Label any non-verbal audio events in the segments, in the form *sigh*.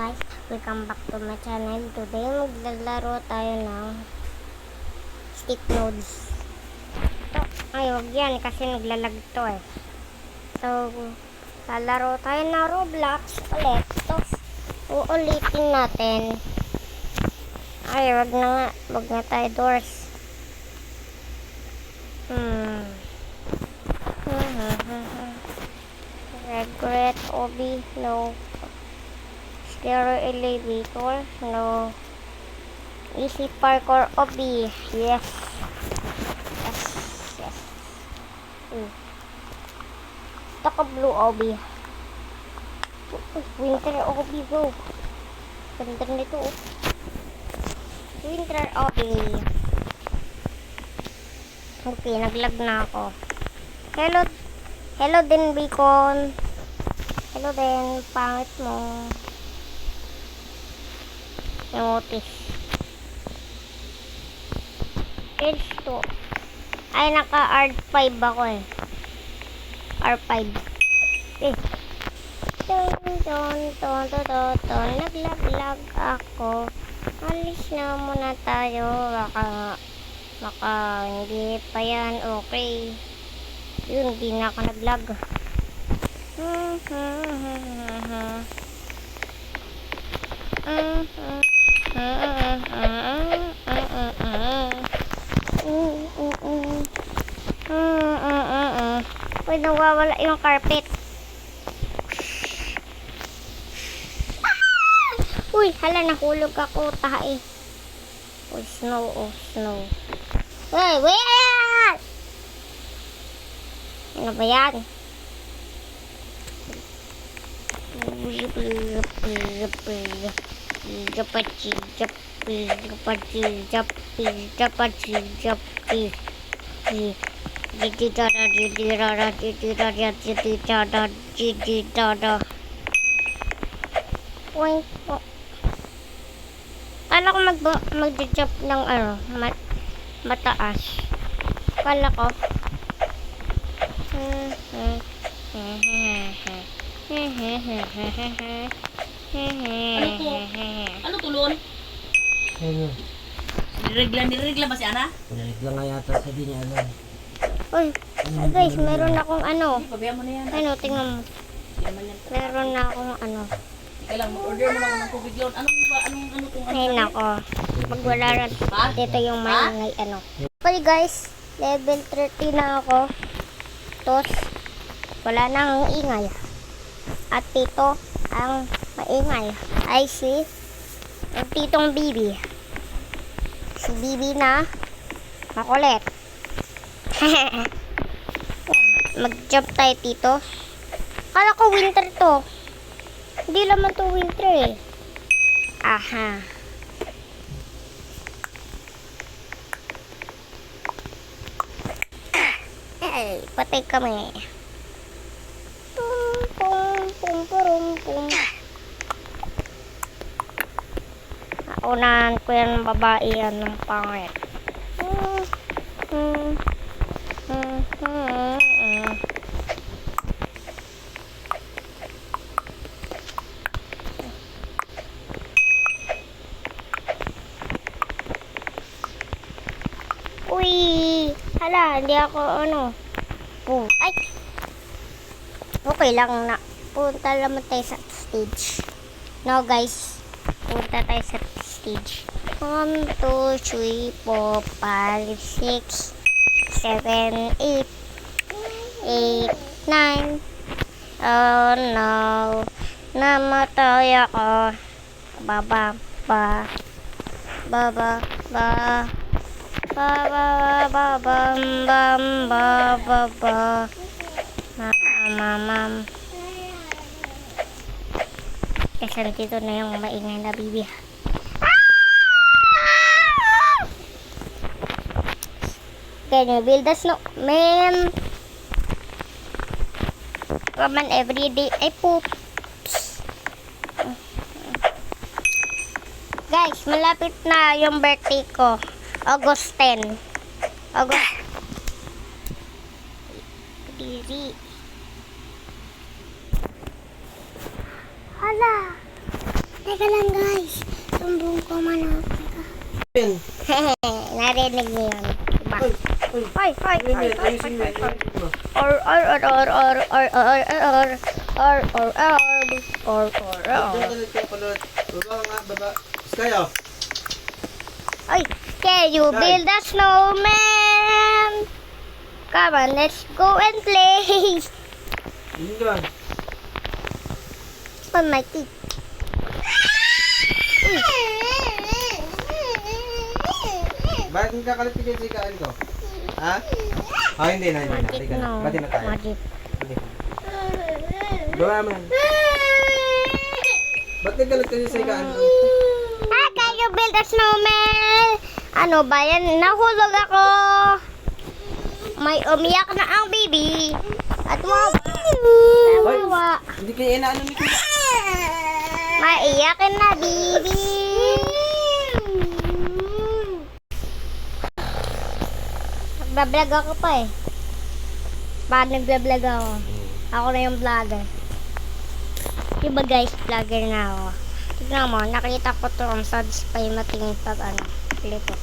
guys, welcome back to my channel. Today maglalaro tayo ng stick nodes. Ito, ay wag yan kasi naglalag to eh. So, lalaro tayo ng Roblox ulit. Ito, uulitin natin. Ay, wag na nga. Wag na tayo doors. Hmm. *laughs* Regret, Obi, no. Scary elevator, no. Easy parkour, Obi, yes. Yes, yes. Hmm. Taka blue, Obi. Uy, Winter, Obi, go. Ganda nito, oh. Winter, Obi. Okay, naglag na ako. Hello, hello din, Bacon. Hello din, pangit mo. Emotis. Page 2. Ay, naka R5 ako eh. R5. Eh. Ton, ton, ton, ton, ton, ton. Naglag-lag ako. Alis na muna tayo. Baka. Baka hindi pa yan okay. Yun, hindi na ako nag-lag. Hmm, hmm, hmm, hmm, hmm. Mm, mm, mm, mm, mm, mm, mm, mm. Mm, mm, mm. Mm, mm, mm, mm. Uy, nawawala yung carpet. Ah! Uy, hala, nahulog ako, tae. Uy, snow, oh, snow. Uy, wait! Ano ba yan? Wait ko mag mag-jump ng ano, mat mataas. Kala ko. Hmm, *laughs* Ano to? Ano tulon? Ano? Niregla, niregla ba si Ana? Lang nga yata sa di niya alam. Uy, ay guys, meron akong ano. Pabayaan mo na yan. Ano, tingnan mo. Meron na akong ano. Kailang mag-order mo lang ng tubig yun. Anong ba? Anong ano tong ano? Ay, nako. Pag wala rin, Ha? dito yung maingay ano. Okay guys, level 30 na ako. Tos, wala na ang ingay. At tito, ang maingay. Ay si, ang titong Bibi. Si Bibi na makulit. *laughs* Mag-jump tayo, tito. Kala ko winter to. Hindi naman to winter eh. Aha. Ay, patay kami. Pum, pum, pum, pum, pum. Naunahan ko yan babae yan ng pangit. Hmm, hmm, hmm, hmm. Uy! Hala, hindi ako ano. Oh, ay! Okay lang na. Punta naman tayo sa stage. No, guys. Punta tayo sa stage. 1, 2, 3, 4, 5, 6, 7, 8, 8, 9. Oh no. Namatay ako. Baba, ba. Baba, ba. Ba ba ba ba bam ba ba ba Mama mamam Kasi nandito na yung maingay na bibi Can you build a snowman? Come on every day ay poop Guys, malapit na yung birthday ko. August 10. August. Diri. Hala. Teka lang guys. Sumbong ko man ako. *laughs* Narinig niyo yun. Diba? Ayusin mo, hoy, hoy. ayusin mo. Or, or, or, or, or, or, or, or, or, or, or, or, or, or, ka oh. Ay, can you build a snowman? Come on, let's go and play. On my teeth. Bakit hindi kakalit yung sikaan ko? Ha? Ah, hindi na, hindi na. Teka na. Bati na tayo. Hindi. Baba mo. Ba't nagalit kasi sa ikaan ko? Ah, can you build a snowman? Ano ba yan? Nahulog ako. May umiyak na ang baby. At wow. Tawa. Hindi kaya inaano ni Kuya. Maiyak na baby. Nagbablog ako pa eh. Paano nagbablog ako? Ako na yung vlogger. Diba guys, vlogger na ako. Tignan mo, nakita ko to ang satisfy matingin pag ano, klito.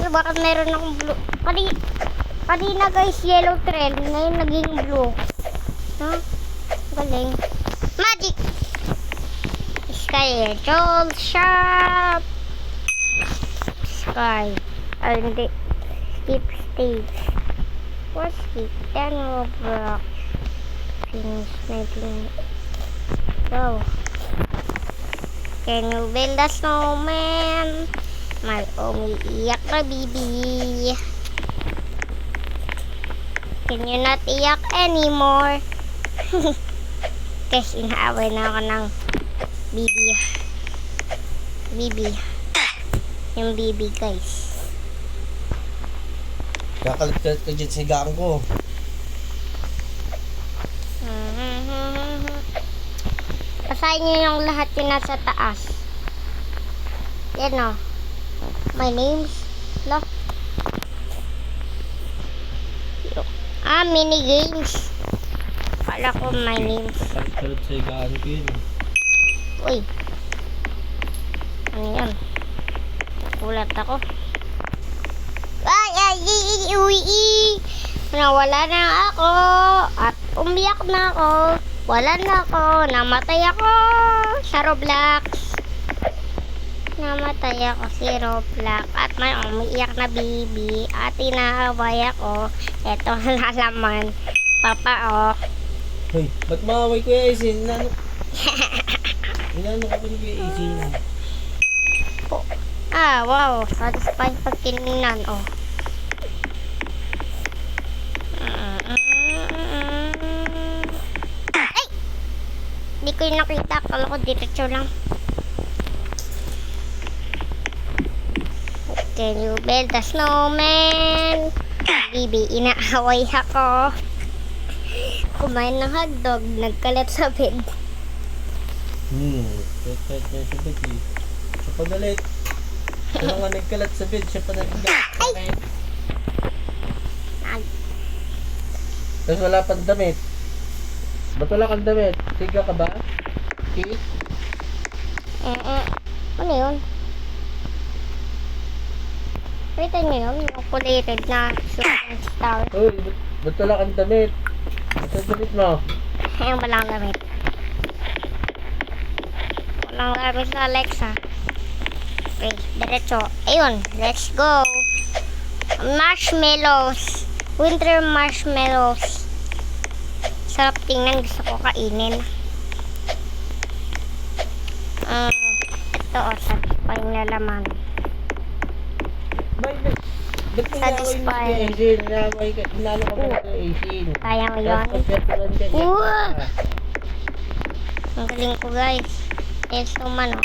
Diba bakit meron akong blue? Kani, kanina guys, yellow trail. Ngayon naging blue. Ha? Galing. Magic! Sky Joel Sharp! Sky. Ay, hindi. Skip stage. What skip? Ten Roblox. Finish making. Go. Can you build a snowman? May umiiyak na bibi. Can you not iyak anymore? *laughs* Guys, inaaway na ako ng bibi. Bibi. Yung bibi, guys. Kakalit ka dyan sa higaan ko. Basahin nyo yung lahat yung nasa taas. Yan o. My name's Lo. Ah, mini games. Kala ko my name's. Kakalit sa higaan ko yun. Uy. Ano yan? Nakulat ako. Ay. Nawala na ako. At umiyak na ako. Wala na ako. Namatay ako sa Roblox. Namatay ako si Roblox. At may umiiyak na baby. At inaaway ako. Ito na *laughs* laman. Papa, oh. Hoy, ba't maaway Kuya Isin? Inano? *laughs* Inano ka ba ni Kuya Isin? Ah, wow. Satisfying pag tinignan, oh. Ay! Hindi ko yung nakita. Akala ko diretso lang. Can you build a snowman? Bibi, inaaway ako. Kumain ng hotdog, nagkalat sa bed. Hmm, niya sa bed. Siya pa galit. Ano nga nagkalat sa bed, siya pa nagkalat. Nag Tapos wala pang damit. Ba't wala kang damit? Siga ka ba? Okay? Eh, eh. Ano yun? Kita niyo yun? Yung kulay red na shooting star. Uy, ba't, ba't wala kang damit? Ba't ang damit mo? Ayun walang gamit. Walang gamit sa Alexa. Okay, diretso. Ayun, let's go. Marshmallows. Winter marshmallows. Sarap tingnan. Gusto ko kainin. Um, ito o. Oh, satisfying na laman. Bye, bye. Ba't satisfying. Inaway ka, inalo ka ba oh, sa Asian? Kaya ko yun. Uwa! Ang galing ko guys. Ayan, suman o.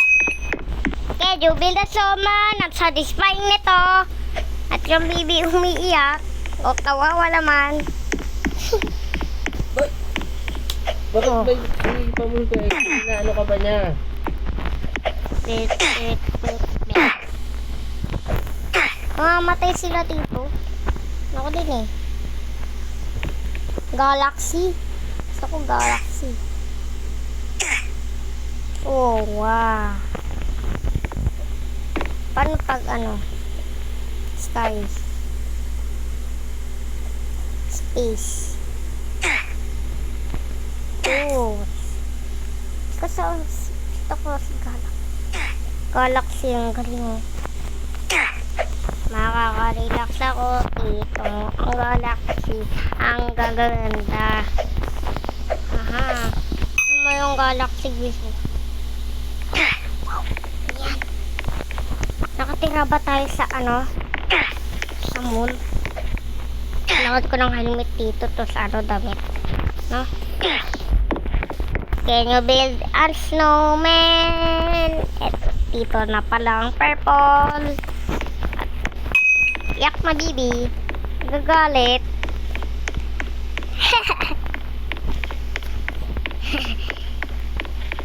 Okay, Jubil na suman. Ang satisfying nito. At yung baby umiiyak. O kawawa naman. *laughs* Bakit Oh. ba yung pamul ko eh? Inaano ka ba niya? Wait, wait, wait, wait. Mamamatay sila dito. Ako din eh. Galaxy. Gusto ko galaxy. Oh, wow. Paano pag ano? Skies. Space. Oh. Kasi gusto ko sa Galaxy. Galaxy ang galing. Makaka-relax ako dito. Ang Galaxy. Ang gaganda. Aha. Ano mo yung Galaxy gusto? Yan. Nakatira ba tayo sa ano? Sa moon? Lakad ko ng helmet dito to sa ano damit. No? Can you build a snowman? Et, dito na pala ang purple. At, yak mabibi. Gagalit. *laughs*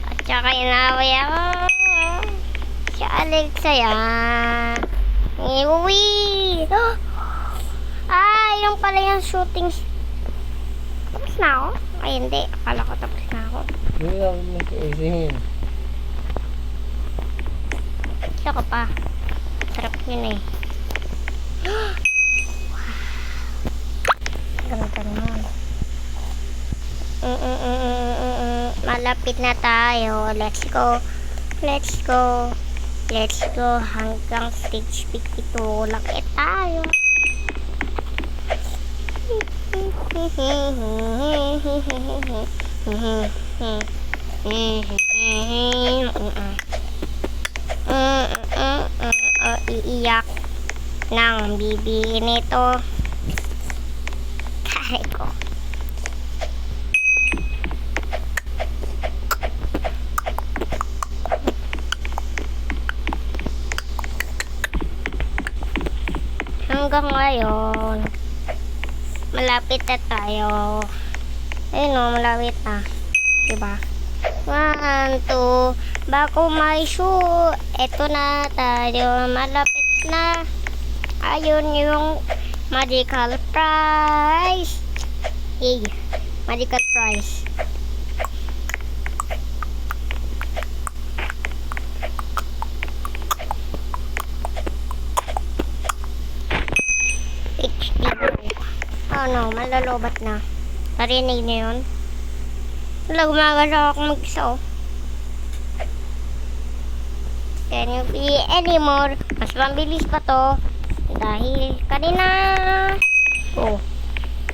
At saka inaway ako. Si Alexa yan. Iwi! Ah, *gasps* yung pala yung shooting. Tapos na ako? Ay, hindi. Akala ko tapos na ako. Hindi lang mag-isingin. Isa ka pa. Sarap yun eh. *gasps* Ganda naman. Mm, mm, mm, mm, mm, mm. Malapit na tayo. Let's go. Let's go. Let's go. Hanggang stage 52 lang eh tayo. O iiyak ng bibi nito. Kaya ko. Hanggang ngayon, malapit na tayo. Ayun o, malapit na. Diba? One, two, bako may shoe. Eto na tayo, malapit na. Ayun yung medical price. Yay, medical price. No, malalobat na. Narinig niyo yun? Wala, gumagalaw ako mag-isa oh. Can you be anymore? Mas mabilis pa to. Dahil kanina... Oh.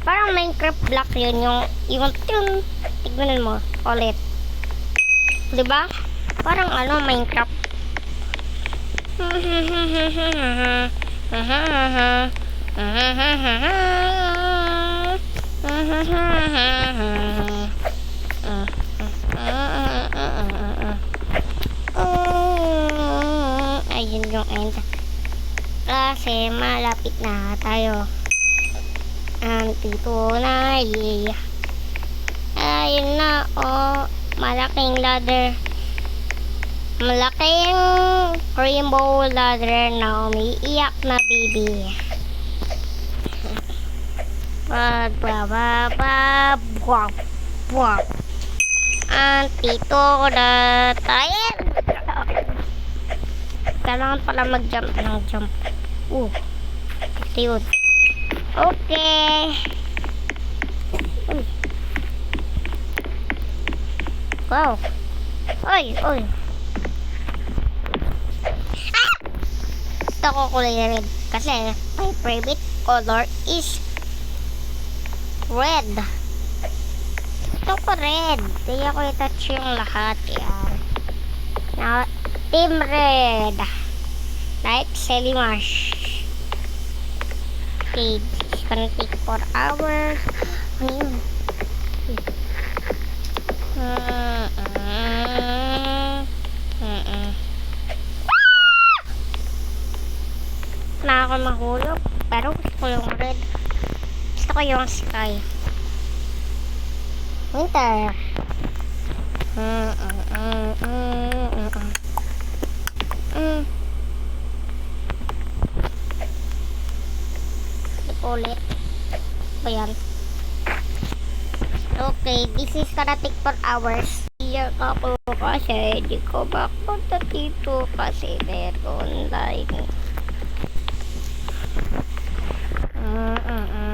Parang Minecraft block yun. Yung... Yung... Yung... Tignan mo. Ulit. Diba? Parang ano, Minecraft. *laughs* Ayun yung end. Kasi malapit na tayo. Andito na, yeah. Ayun na, oh. Malaking ladder. Malaking rainbow ladder na umiiyak na baby. Ba ba ba ba buwak buwak. Andito na tayo. Kailangan pala mag-jump ng jump. Uh. Ito yun. Okay. Uy. Wow. Oy, oy. Ah! Gusto ko kulay red. Kasi my favorite color is red. Gusto ko red. Kaya ko i-touch yung lahat. Yan. Now, Team Red. Like Selimash. Okay, this is gonna take 4 hours. Yun? Mm, mm, mm. Na ako mahulog. Pero gusto ko yung red. Ko yung sky. Winter. Mm, mm, mm, mm, mm, mm. Mm. Okay, this is gonna take 4 hours. Here, couple kasi di ko mapunta dito kasi meron like mm, mm, mm,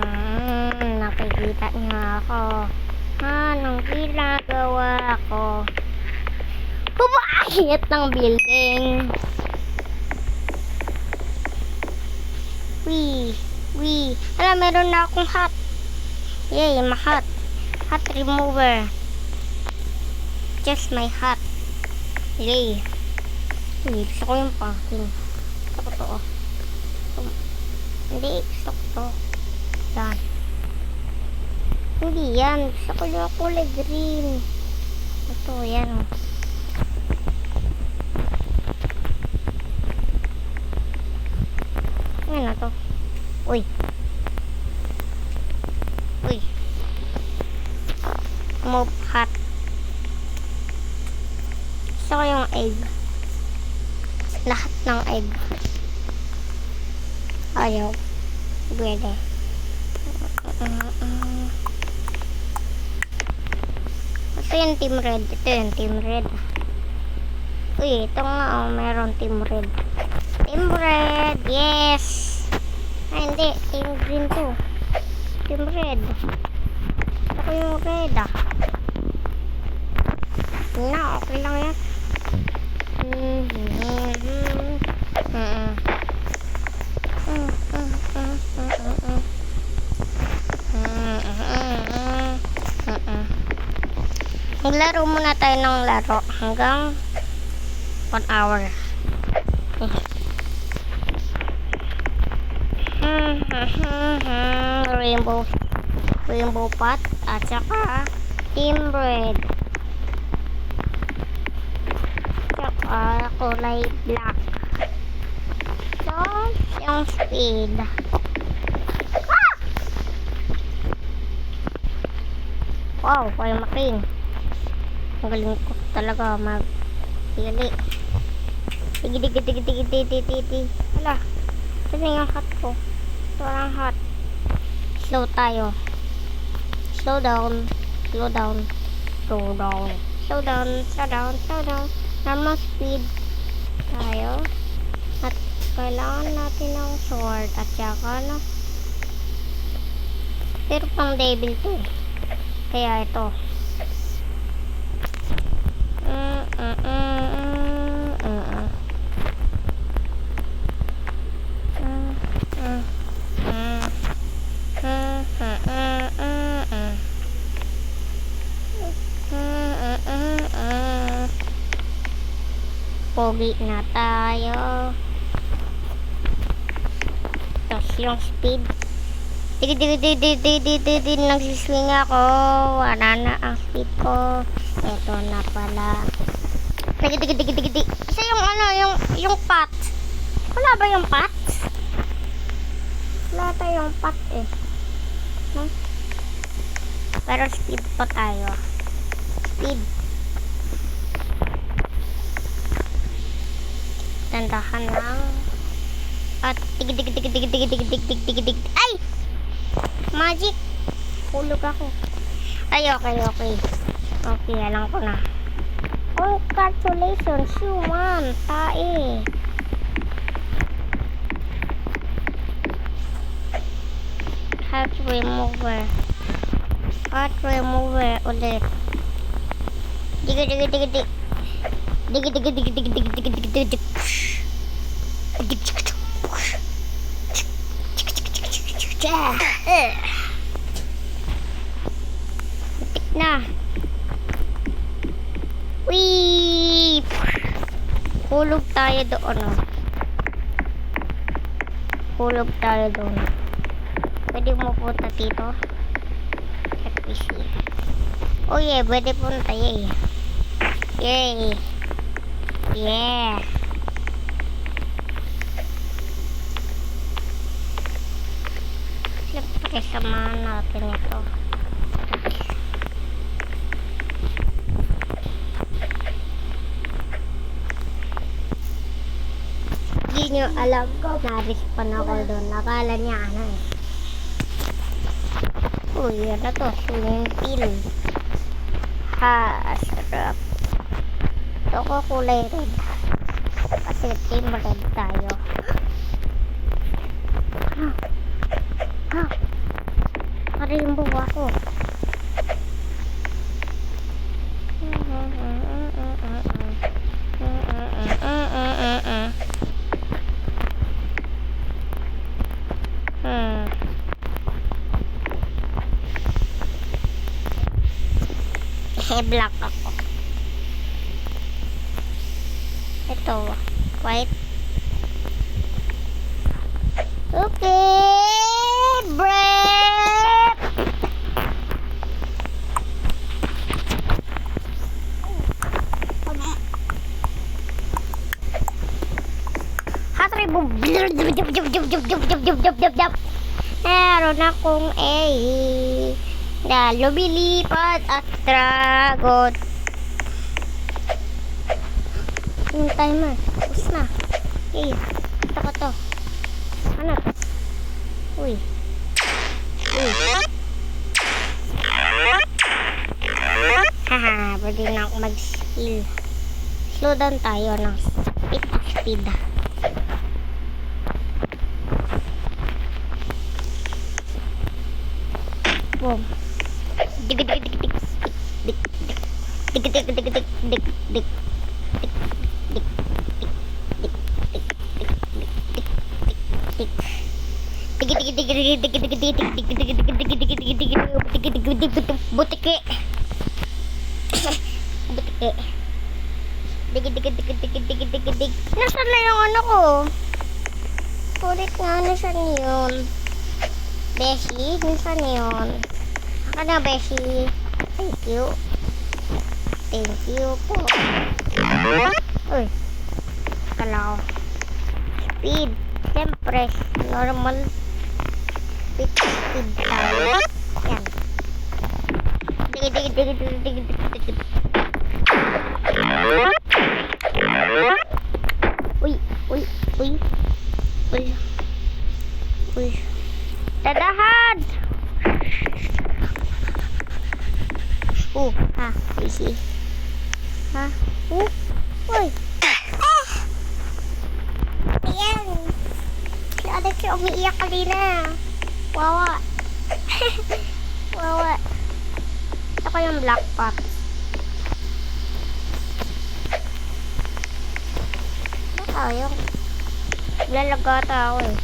nakikita niya ako anong ginagawa ko kumakit ng building Wee, wee. Alam, meron na akong hat. Yay, ma hat. Hat remover. Just my hat. Yay. Uy, gusto ko yung pumpkin. Gusto ko to. Hindi, gusto ko to. Yan. Hindi yan. Gusto ko yung kulay green. Ito, yan. Ano na to? Uy. Uy. Move hat. Gusto ko yung egg. Lahat ng egg. Ayaw. Pwede. Ito yung team red. Ito yung team red. Uy, ito nga oh, meron team red. Team red, yes! Ay, hindi. Team green to. Team red. Ako yung red ah. Na, okay lang yan. Mm, mm, mm, mm. Mm, mm, mm, mm, mm, mm. Mm, mm, mm, mm. Mm, mm. Maglaro muna tayo ng laro hanggang 1 hour. *laughs* rainbow rainbow pot at saka team red saka kulay black so yung speed ah! wow kaya makin ang galing ko talaga mag pili Tigi, tigi, tigi, tigi, tigi, tigi. Wala. Saan yung hat ko? Ito ang hat. Slow tayo. Slow down. Slow down. Slow down. Slow down. Slow down. Slow down. Normal speed. Tayo. At kailangan natin ng sword. At saka no. Pero pang devil to. eh. Kaya ito. Mm, mm, mm, mm, mm, mm. Mm, mm, mm. Mm, mm, mm, mm, mm. Mm, mm, mm, mm. Pogi na tayo. Tapos yung speed. Tigi, tigi, tigi, tigi, tigi, tigi, nagsiswing ako. Wala na ang speed ko. Ito na pala. Nagidikidikidikidi. Isa yung ano, yung, yung pot. Wala ba yung pot? Wala tayong pot eh. No? Pero speed pa tayo. Speed. Tandahan lang. At tigdig-tigdig-tigdig-tigdig-tigdig-tigdig-tigdig. Ay! Magic! Hulog ako. Ay, okay, okay. Okay, alam ko na. Congratulations, you won! Tae! Heart remover. Heart remover ulit. Digi digi digi digi. Digi digi digi digi digi digi digi digi Hulog tayo doon. Oh. Hulog tayo doon. Pwede mo punta dito. FPC. Oh yeah, pwede punta eh. Yay. Yeah. Siyempre, samahan natin ito. Nyo alam, na-respawn ako doon. Nakala niya ano eh. Uy, ano to? Pool. Ha, sarap. Gusto ko kulay red. Kasi team red tayo. *gasps* Ah. Ah. Naka-rainbow ako. Eh, black ako. Ito, white. Okay, break! Hatry mo. Meron akong A na lumilipad at dragon. Yung timer. Tapos na. Eh, ito ko to. To? Uy. Uy. Haha, pwede na ako mag-skill. Slow down tayo ng speed speed. Butike. Butike. Dig dig dig dig dig dig dig dig. Nasaan na yung ano ko? Ulit nga, nasaan yun? Beshi, nasaan yun? Aka na, Beshi. Thank you. Thank you po. Uy. Kala ko. Speed. Siyempre, normal. Speed, speed tayo. Yan. Digi, digi, digi, digi, digi, digi, digi. Uy, uy, uy. Uy. Uy. Dadahan! Oh, ha, easy. Ha? Oh, uy. Ah! Ayan. Alex yung umiiyak kanina. Wawa. *laughs* Wawa. Ito ko yung black pot. Ano tayo? Lalagata ako eh.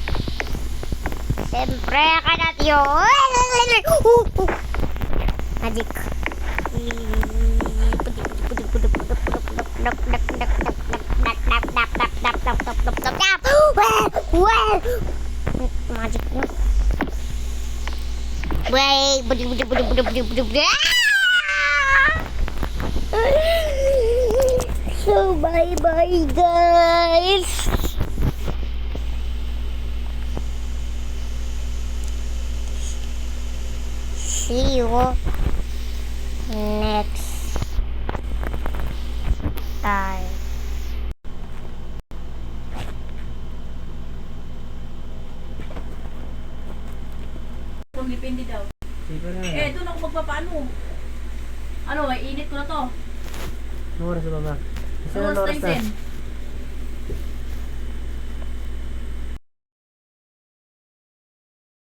Siyempre, kanat yun. Uh, uh. Magic. Magic na. Wait. So, bye-bye, guys. See you next time.